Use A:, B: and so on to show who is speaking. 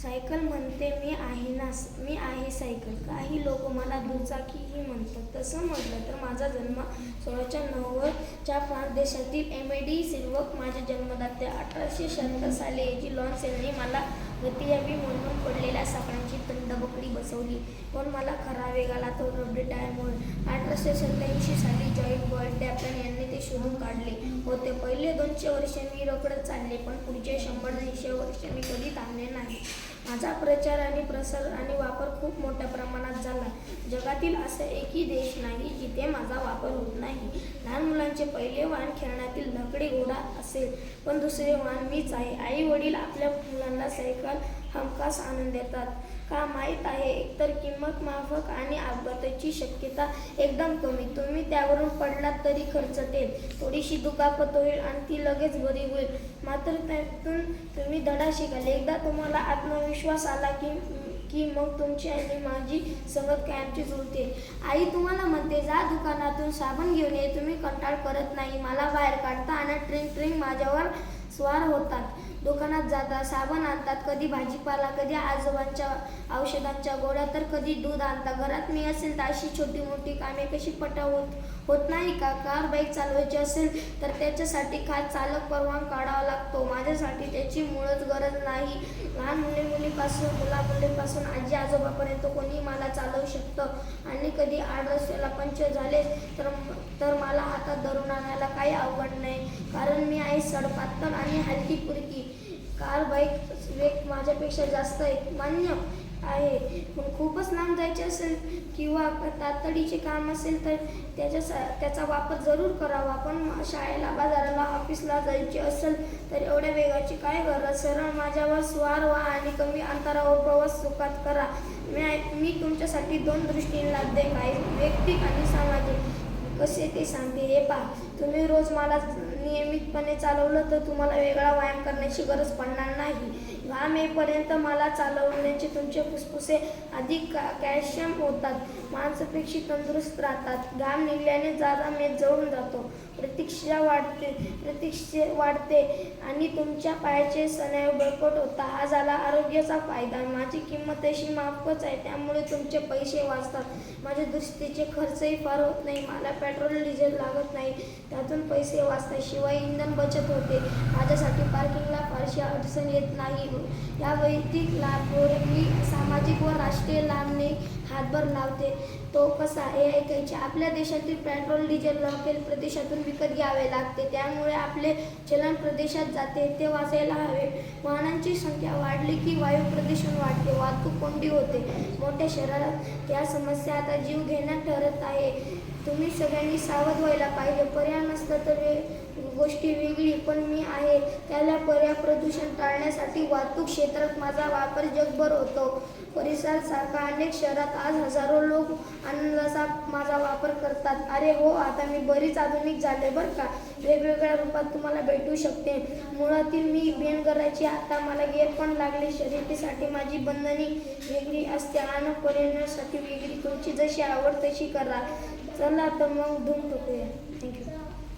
A: Cycle म्हणते मी आहे ना मी आहे सायकल. काही लोक मला दुचाकीही म्हणतात. तसं म्हटलं तर माझा जन्म सोळाच्या नव्वदच्या फ्रान्स देशातील एम ए डी सिल्वक माझे जन्मदाते अठराशे शहात्तर साली याची लॉन्स यांनी मला गती यावी म्हणून पडलेल्या साखळ्यांची थंडबकडी बसवली. पण मला खरा वेग आला तो रबडी टायरमुळे अठराशे सत्याऐंशी साली जॉईंट बॉल्ड डॅप्टन यांनी ते शोधून काढले होते. पहिले दोनशे वर्ष मी रोकडत चालले पण पुढचे शंभर दोनशे वर्ष मी कधी थांबले नाही. माझा प्रचार आणि प्रसार आणि वापर खूप मोठ्या प्रमाणात झाला. जगातील असा एकही देश नाही जिथे माझा वापर होत नाही. लहान मुलांचे पहिले वाहन खेळण्यातील लाकडी घोडा असेल. पण दुसरे वाहन मीच आहे. आई वडील आपल्या मुलांना सायकल हमखास आनंद देतात. का माहीत आहे? एकतर किंमत माफक आणि अपघाताची शक्यता एकदम कमी. तुम्ही त्यावरून पडलात तरी खर्चतेल थोडीशी दुखापत होईल आणि ती लगेच बरी होईल. मात्र त्यातून तुम्ही धडा शिकाल. एकदा तुम्हाला आत्मविश्वास आला की की मग तुमची आणि माझी संगत कायमची जुळते. आई तुम्हाला म्हणते जा दुकानातून साबण घेऊन ये तुम्ही कंटाळ करत नाही. मला बाहेर काढता आणि ट्रिंग ट्रिंग माझ्यावर स्वार होतात. दुकानात जातात साबण आणतात कधी भाजीपाला कधी आजोबांच्या औषधांच्या गोळ्या तर कधी दूध आणतात. घरात मी असेल तर अशी छोटी मोठी कामे कशी पटावत होत नाही का? कार बाईक चालवायची असेल तर त्याच्यासाठी खास चालक परवाना काढावा लागतो. माझ्यासाठी त्याची मुळच गरज नाही. लहान मुली मुलीपासून मुला मुलीपासून आजी आजोबापर्यंत कोणी मला चालवू शकतं. आणि कधी आडरस्त्याला पंचर झाले तर तर मला हातात धरून आणायला काही अवघड नाही. कारण मी आहे सडपातळ आणि हलकी पुरकी कार बाईक वेग माझ्यापेक्षा जास्त आहे मान्य आहे. पण खूपच लांब जायचे असेल किंवा तातडीचे काम असेल तर त्याच्या त्याचा वापर जरूर करावा. पण शाळेला बाजाराला ऑफिसला जायचे असेल तर एवढ्या वेगाची काय गरज? सरळ माझ्यावर स्वार व्हा आणि कमी अंतरावर प्रवास सुखात करा. मी मी तुमच्यासाठी दोन दृष्टीने लाभदायक आहे वैयक्तिक आणि सामाजिक. कसे ते सांगते? हे पहा. तुम्ही रोज मला नियमितपणे चालवलं तर तुम्हाला वेगळा व्यायाम करण्याची गरज पडणार नाही. घाम येईपर्यंत मला चालवण्याचे तुमचे फुफ्फुसे अधिक का कॅल्शियम होतात. मांसपेशी तंदुरुस्त राहतात. घाम निघल्याने जादा मेद जळून जातो. प्रतीक्षा वाढते प्रतीक्षे वाढते आणि तुमच्या पायाचे स्नायू बळकट होता. हा झाला आरोग्याचा फायदा. माझी किंमत अशी माफच आहे. त्यामुळे तुमचे पैसे वाचतात. माझ्या दृष्टीचे खर्चही फार होत नाही. मला पेट्रोल डिझेल लागत नाही. त्यातून पैसे वाचतात शिवाय इंधन बचत होते. माझ्यासाठी पार्किंगला फारशी अडचण येत नाही. या वैयक्तिक लाभवर मी सामाजिक व राष्ट्रीय लाभने हातभार लावते. तो कसा हे ऐकायचे. आपल्या देशातील पेट्रोल डिझेल राफेल प्रदेशातून विकत घ्यावे लागते. त्यामुळे आपले चलन प्रदेशात जाते ते वाचायला हवे. वाहनांची संख्या वाढली की वायू प्रदूषण वाढते. वाहतूक कोंडी होते. मोठ्या शहरात या समस्या आता जीव घेण्यात ठरत आहे. तुम्ही सगळ्यांनी सावध व्हायला पाहिजे. पर्याय नसलं तर गोष्टी वेगळी पण मी आहे. त्याला पर्याय प्रदूषण टाळण्यासाठी वाहतूक क्षेत्रात माझा वापर जगभर होतो. परिसरासारखा अनेक शहरात आज हजारो लोक आनंदाचा माझा वापर करतात. अरे हो आता मी बरीच आधुनिक झाले बरं का? वेगवेगळ्या रूपात तुम्हाला भेटू शकते. मुळातील मी बेन करायची आता मला गेर पण लागले. शर्यतीसाठी माझी बंधनी वेगळी असते आणि पर्यटनासाठी वेगळी तुमची जशी आवड तशी करा. चला तर मग धूम ठोकूया थँक्यू